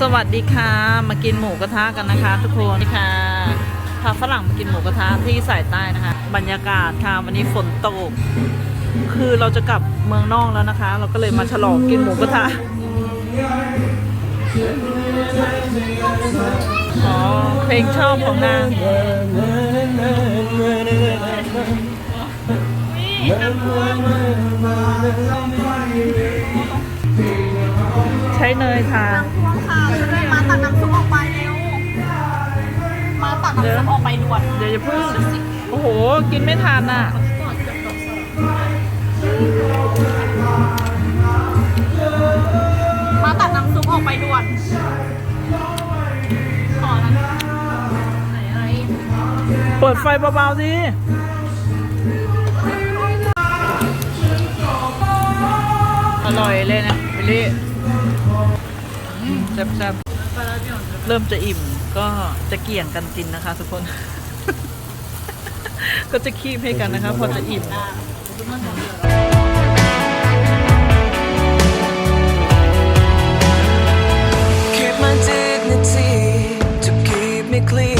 สวัสดีค่ะ มากินหมูกระทะกันนะคะ ทุกคนนี่ค่ะพาฝรั่งมากินหมูกระทะที่สายใต้นะคะ บรรยากาศค่ะวันนี้ฝนตก คือเราจะกลับเมืองนอกแล้วนะคะ เราก็เลยมาฉลองกินหมูกระทะอ๋อเพลงชอบของนาง ใช้เนยค่ะพวกค่ะมาตักน้ำซุปออกไปเร็ว มาตักน้ำซุปออกไปด่วนเดี๋ยวจะพึ่ง โอ้โห กินไม่ทันอะ มาตักน้ำซุปออกไปด่วนขอนะไหนอะไรเปิดไฟเบาๆสิอร่อยเลยนะบิลลี่อืม แซ่บๆ เริ่มจะอิ่มก็จะเกี่ยงกันกินนะคะทุกคน ก็จะคีบให้กันนะคะ พอจะอิ่มคลี